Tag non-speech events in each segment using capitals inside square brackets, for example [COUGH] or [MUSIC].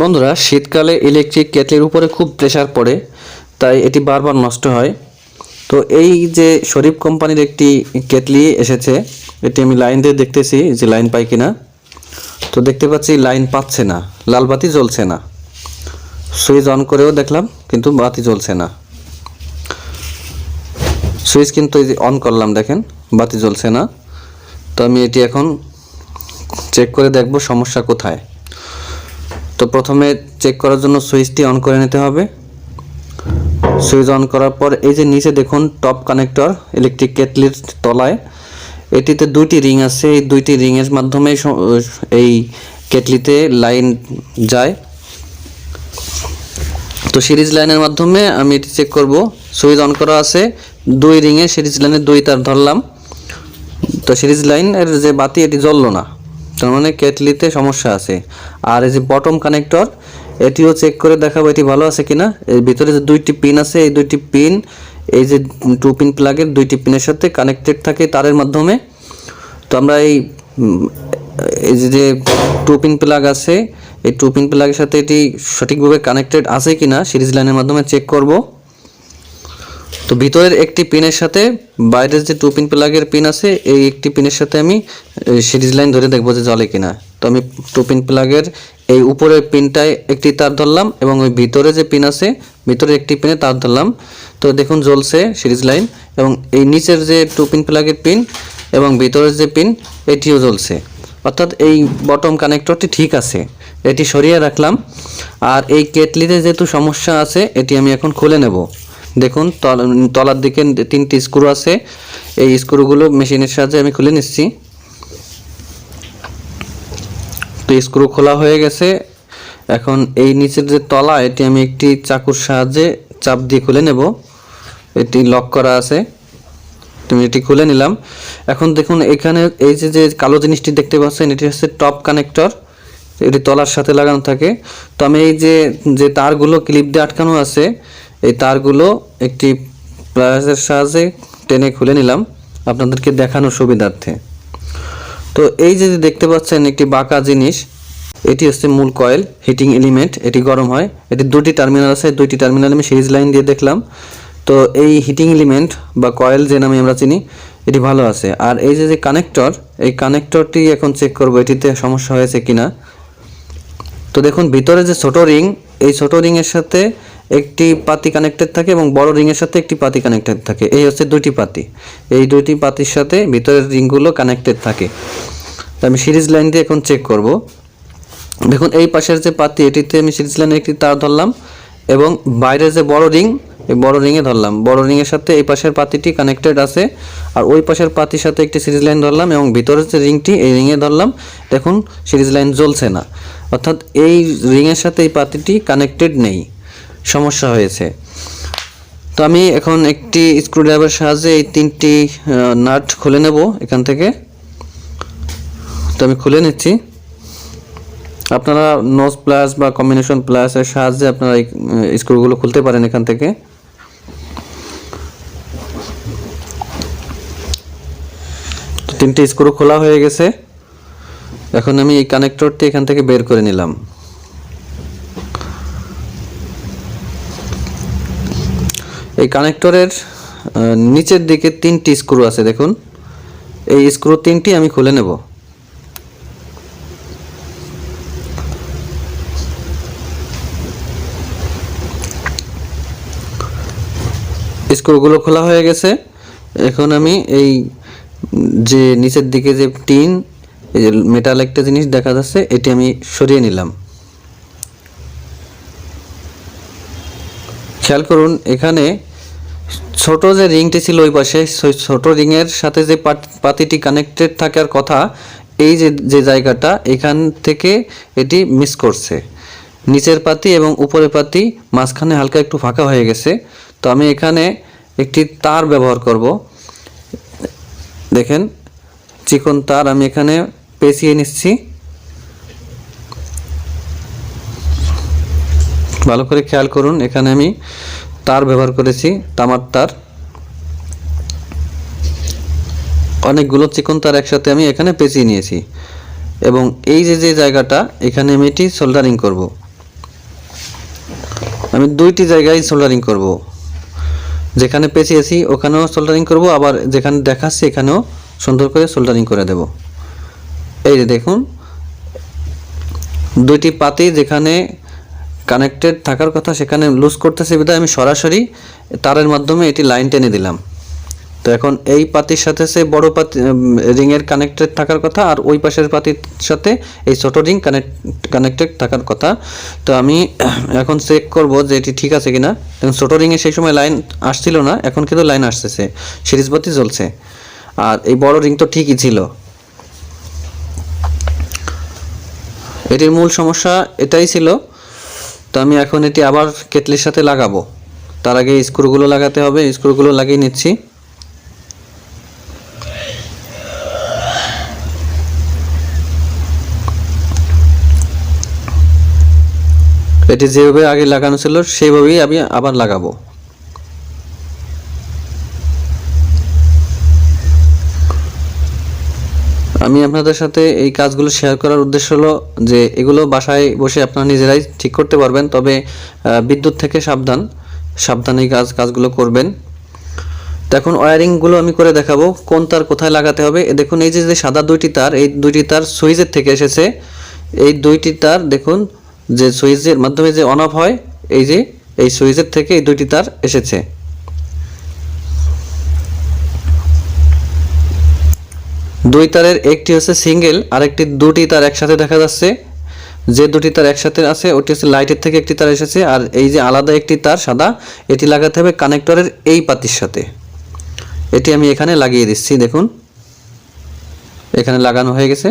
বন্ধুরা, শীতকালে ইলেকট্রিক কেটলির উপরে খুব প্রেশার পড়ে, তাই এটি বারবার নষ্ট হয়। তো এই যে শরীফ কোম্পানির একটি কেটলি এসেছে, এটি আমি লাইন দিয়ে দেখতেছি যে লাইন পাই কিনা। তো দেখতে পাচ্ছি লাইন পাচ্ছে না, লাল বাতি জ্বলছে না। সুইচ অন করেও দেখলাম, কিন্তু বাতি জ্বলছে না। সুইচ কিন্তু এই যে অন করলাম, দেখেন, বাতি জ্বলছে না। তো আমি এটি এখন চেক করে দেখব সমস্যা কোথায়। তো প্রথমে চেক করার জন্য সুইচটি অন করে নিতে হবে। সুইচ অন করার পর এই যে নিচে দেখুন টপ কানেক্টর ইলেকট্রিক কেটলির তলায়। এটিতে দুইটি রিং আছে, এই দুইটি রিংয়ের মাধ্যমে এই কেটলিতে লাইন যায়। তো সিরিজ লাইনের মাধ্যমে আমি এটি চেক করব। সুইচ অন করা আছে, দুই রিংয়ে সিরিজ লাইনের দুই তার ধরলাম। তো সিরিজ লাইনের যে বাতি, এটি জ্বললো না। তার মানে কেটলিতে সমস্যা আছে। আর এই যে বটম কানেক্টর এটিও চেক করে দেখাবো এটি ভালো আছে কিনা। এর ভিতরে যে দুইটি পিন আছে, এই দুইটি পিন এই যে টু পিন প্লাগের দুইটি পিনের সাথে কানেক্টেড থাকে তারের মাধ্যমে। তো আমরা এই এই যে টু পিন প্লাগ আছে, এই টু পিন প্লাগের সাথে এটি সঠিকভাবে কানেক্টেড আছে কিনা সিরিজ লাইনের মাধ্যমে চেক করব। তো ভিতরের একটি পিনের সাথে, বাইরের যে টু পিন প্লাগের পিন আছে, এই একটি পিনের সাথে আমি সিরিজ লাইন ধরে দেখব যে জ্বলে কিনা। তো আমি টু পিন প্লাগের এই উপরের পিনটায় একটি তার ধরলাম এবং ওই ভিতরে যে পিন আছে, ভিতরে একটি পিনে তার ধরলাম। তো দেখুন জ্বলছে সিরিজ লাইন এবং এই নিচের যে টু পিন প্লাগের পিন এবং ভিতরের যে পিন এটিও জ্বলছে। অর্থাৎ এই বটম কানেক্টরটি ঠিক আছে, এটি সরিয়ে রাখলাম। আর এই কেটলিতে যেহেতু সমস্যা আছে, এটি আমি এখন খুলে নেব। দেখুন, তল- তলার দিকে তিনটি স্ক্রু আছে। এই স্ক্রুগুলো মেশিনের সাহায্যে আমি খুলে নিচ্ছি। তো স্ক্রু খোলা হয়ে গেছে। এখন এই নিচের যে তলা, এটি আমি একটি চাকুর সাহায্যে চাপ দিয়ে খুলে নেব। এটি লক করা আছে। তুমি এটি খুলে নিলাম। এখন দেখুন, এখানে এই যে যে কালো জিনিসটি দেখতে পাচ্ছেন, এটি হচ্ছে টপ কানেক্টর। এটি তলার সাথে লাগানো থাকে। তো আমি এই যে যে তারগুলো ক্লিপ দিয়ে আটকানো আছে এই তারগুলো একটি প্লাসের সাহায্যে টেনে খুলে নিলাম আপনাদেরকে দেখানোর সুবিধার্থে। তো এই যে দেখতে পাচ্ছেন একটি বাঁকা জিনিস, এটি হচ্ছে মূল কয়েল, হিটিং এলিমেন্ট, এটি গরম হয়। এটি দুটি টার্মিনাল আছে, দুইটি টার্মিনাল আমি সিরিজ লাইন দিয়ে দেখলাম। তো এই হিটিং এলিমেন্ট বা কয়েল যে নামে আমরা চিনি, এটি ভালো আছে। আর এই যে যে কানেক্টর, এই কানেক্টরটি এখন চেক করব, এটিতে সমস্যা হয়েছে কিনা। তো দেখুন, ভিতরে যে ছোট রিং, এই ছোট রিং এর সাথে একটি পাতি কানেক্টেড থাকে এবং বড় রিং এর সাথে একটি পাতি কানেক্টেড থাকে। এই হচ্ছে দুটি পাতি। এই দুইটি পাতির সাথে ভিতরের রিংগুলো কানেক্টেড থাকে। তো আমি সিরিজ লাইন দিয়ে এখন চেক করব। দেখুন, এই পাশের যে পাতি, এটিতে আমি সিরিজ লাইনে একটি তার ধরলাম এবং বাইরের যে বড় রিং এই বড় রিংয়ে ধরলাম। বড় রিংয়ের সাথে এই পাশের পাতিটি কানেক্টেড আছে আর ওই পাশের পাতির সাথে একটি সিরিজ লাইন ধরলাম এবং ভিতরের যে রিংটি এই রিংয়ে ধরলাম। দেখুন, সিরিজ লাইন জ্বলছে না। অর্থাৎ এই রিংয়ের সাথে এই পাতিটি কানেক্টেড নেই। সমস্যা হয়েছে। তো আমি এখন একটি স্ক্রুড্রাইভার সাহায্যে এই তিনটি নাট খুলে নেব এখান থেকে। তো আমি খুলে নিচ্ছি। আপনারা নোজ প্লাস বা কম্বিনেশন প্লাসের সাহায্যে আপনারা এই স্ক্রুগুলো খুলতে পারেন এখান থেকে। তিনটে স্ক্রু খোলা হয়ে গেছে। এখন আমি এই কানেক্টরটি এখান থেকে বের করে নিলাম। এই কানেক্টরের নিচের দিকে তিনটি স্ক্রু আছে, দেখুন। এই স্ক্রু তিনটি আমি খুলে নেব। স্ক্রুগুলো খোলা হয়ে গেছে। এখন আমি এই, যে নিচের দিকে যে টিন, এই যে মেটাল একটা জিনিস দেখা যাচ্ছে, এটি আমি সরিয়ে নিলাম। খেয়াল করুন, এখানে ছোট যে রিংটি ছিল ওই পাশে ছোট রিংয়ের সাথে যে পাতিটি কানেক্টেড থাকার কথা, এই যে যে জায়গাটা, এখান থেকে এটি মিস করছে। নিচের পাতি এবং উপরের পাতি মাঝখানে হালকা একটু ফাঁকা হয়ে গেছে। তো আমি এখানে একটি তার ব্যবহার করব। দেখেন, চিকন তার আমি এখানে পেঁচিয়ে নিচ্ছি। ভালো করে খেয়াল করুন, এখানে আমি তার ব্যবহার করেছি, তামার তার। অনেকগুলো চিকন তার একসাথে আমি এখানে পেঁচিয়ে নিয়েছি। এবং এই যে যে জায়গাটা, এখানে আমি এটি সোল্ডারিং করব। আমি দুইটি জায়গায় সোল্ডারিং করব। যেখানে পেঁচিয়েছি, ওখানেও সোল্ডারিং করব, আবার যেখানে দেখাচ্ছি, এখানেও সুন্দর করে সোল্ডারিং করে দেব। এই যে দেখুন, দুইটি পাতি যেখানে কানেক্টেড থাকার কথা সেখানে লুজ করতেছে বিধায় আমি সরাসরি তারের মাধ্যমে এটি লাইন টেনে দিলাম। তো এখন এই পাতির সাথে সে বড় পাতি রিংয়ের কানেক্টেড থাকার কথা আর ওই পাশের পাতির সাথে এই ছোটো রিং কানেক্ট কানেক্টেড থাকার কথা। তো আমি [CLEARS THROAT] এখন চেক করব যে এটি ঠিক আছে কিনা। এখন ছোটো রিংয়ে সেই সময় লাইন আসছিল না, এখন কিন্তু লাইন আসতেছে। সিরিজ বাতি চলছে আর এই বড় রিং তো ঠিকই ছিল। এটির মূল সমস্যা এটাই ছিল। তো আমি এখন এটি আবার কেটলির সাথে লাগাবো। তার আগে স্ক্রুগুলো লাগাতে হবে স্ক্রুগুলো লাগিয়ে নিচ্ছি। এটি যেভাবে আগে লাগানো ছিল, সেইভাবেই আমি আবার লাগাবো। আমি আপনাদের সাথে এই কাজগুলো শেয়ার করার উদ্দেশ্য হলো যে এগুলো বাসায় বসে আপনারা নিজেরাই ঠিক করতে পারবেন। তবে বিদ্যুৎ থেকে সাবধান সাবধানে এই কাজ, কাজগুলো করবেন। এখন ওয়ারিংগুলো আমি করে দেখাবো, কোন তার কোথায় লাগাতে হবে। দেখুন, এই যে যে সাদা দুইটি তার, এই দুইটি তার সুইচের থেকে এসেছে। এই দুইটি তার দেখুন, যে সুইচের মাধ্যমে যে অন অফ হয়, এই যে, এই সুইচের থেকে এই দুইটি তার এসেছে। দুই তারের একটি হচ্ছে সিঙ্গেল, আরেকটি দুটি তার একসাথে দেখা যাচ্ছে। যে দুটি তার একসাথে আছে, ওটি হচ্ছে লাইটের থেকে একটি তার এসেছে, আর এই যে আলাদা একটি তার সাদা, এটি লাগাতে হবে কানেক্টরের এই পাতির সাথে। এটি আমি এখানে লাগিয়ে দিচ্ছি, দেখুন। এখানে লাগানো হয়ে গেছে।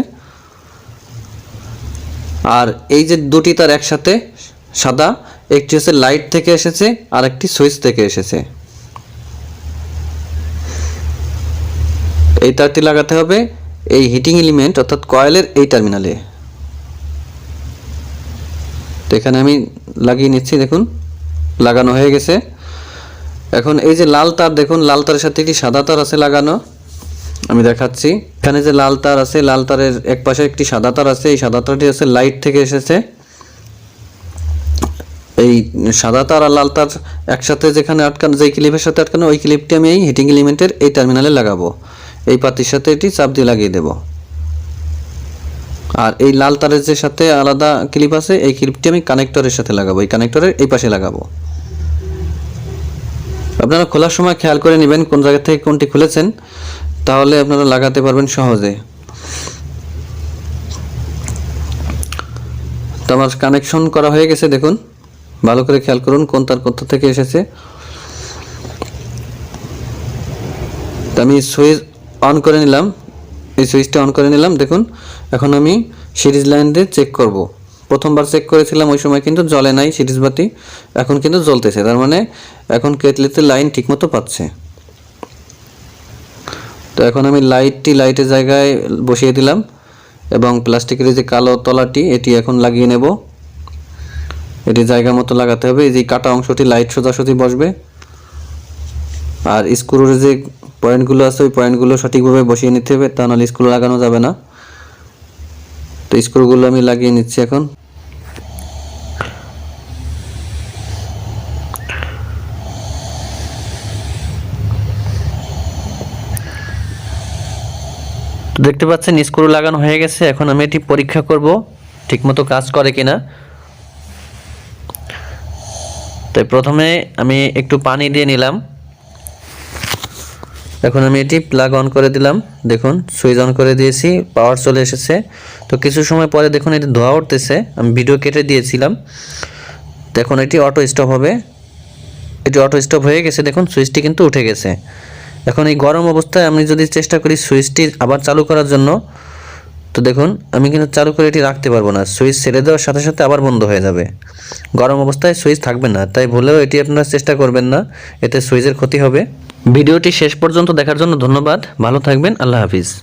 আর এই যে দুটি তার একসাথে সাদা, একটি হচ্ছে লাইট থেকে এসেছে আর একটি সুইচ থেকে এসেছে। এই তারটি লাগাতে হবে এই হিটিং এলিমেন্ট অর্থাৎ কয়েলের এই টার্মিনালে তো এখানে আমি লাগিয়ে নিচ্ছি, দেখুন, লাগানো হয়ে গেছে। এখন এই যে লাল তার, দেখুন, লাল তারের সাথে একটি সাদা তার আছে লাগানো। আমি দেখাচ্ছি, এখানে যে লাল তার আছে, লাল তারের এক পাশে একটি সাদা তার আছে, এই সাদা তারটি হচ্ছে লাইট থেকে এসেছে। এই সাদা তার আর লাল তার একসাথে যেখানে আটকানো যে ক্লিপের সাথে আটকানো, ওই ক্লিপটি আমি এই হিটিং এলিমেন্টের এই টার্মিনালে লাগাবো। এই পাতির সাথে এটি চাপ দিয়ে লাগিয়ে দেব। আর এই লাল তারের যে সাথে আলাদা ক্লিপ আছে, এই ক্লিপটি আমি কানেক্টরের সাথে লাগাবো। এই কানেক্টরের এই পাশে লাগাবো। আপনারা খোলার সময় খেয়াল করে নেবেন কোন জায়গা থেকে কোনটি খুলেছেন, তাহলে আপনারা লাগাতে পারবেন সহজে। তো আমার কানেকশন করা হয়ে গেছে, দেখুন। ভালো করে খেয়াল করুন কোন তার কোথা থেকে এসেছে। আমি সুইচ অন করে নিলাম। এই সুইচটা অন করে নিলাম, দেখুন। এখন আমি সিরিজ লাইন দিয়ে চেক করব। প্রথমবার চেক করেছিলাম, ওই সময় কিন্তু জ্বলে নাই সিরিজ বাতি। এখন কিন্তু জ্বলতেছে, তার মানে এখন কেটলিতে লাইন ঠিকমতো পাচ্ছে। তো এখন আমি লাইটটি লাইটের জায়গায় বসিয়ে দিলাম এবং প্লাস্টিকের যে কালো তলাটি, এটি এখন লাগিয়ে নেব। এটি জায়গা মতো লাগাতে হবে, এই যে কাটা অংশটি লাইট সোজাসুজি বসবে। আর স্ক্রুর যে পয়েন্টগুলো আছে, ওই পয়েন্টগুলো সঠিকভাবে বসিয়ে নিতে হবে, তা নাহলে স্ক্রু লাগানো যাবে না। তো স্ক্রুগুলো আমি লাগিয়ে নিচ্ছি এখন। দেখতে পাচ্ছেন, স্ক্রু লাগানো হয়ে গেছে, এখন আমি এটি পরীক্ষা করব, ঠিকমতো কাজ করে কিনা। তাই প্রথমে আমি একটু পানি দিয়ে নিলাম। এখন আমি এটি প্লাগ অন করে দিলাম। দেখুন সুইচ অন করে দিয়েছি পাওয়ার চলে এসেছে। তো কিছু সময় পরে দেখুন এটি ধোয়া উঠতেছে, আমি ভিডিও কেটে দিয়েছিলাম। দেখুন, এটি অটো স্টপ হবে। এটি অটো স্টপ হয়ে গেছে, দেখুন সুইচটি কিন্তু উঠে গেছে। এখন এই গরম অবস্থায় আমি যদি চেষ্টা করি সুইচটি আবার চালু করার জন্য, তো দেখুন, আমি কিন্তু চালু করে এটি রাখতে পারব না। সুইচ ছেড়ে দেওয়ার সাথে সাথে আবার বন্ধ হয়ে যাবে। গরম অবস্থায় সুইচ থাকবে না, তাই ভুলেও এটি আপনারা চেষ্টা করবেন না, এতে সুইচের ক্ষতি হবে। ভিডিওটি শেষ পর্যন্ত দেখার জন্য ধন্যবাদ। ভালো থাকবেন। আল্লাহ হাফিজ।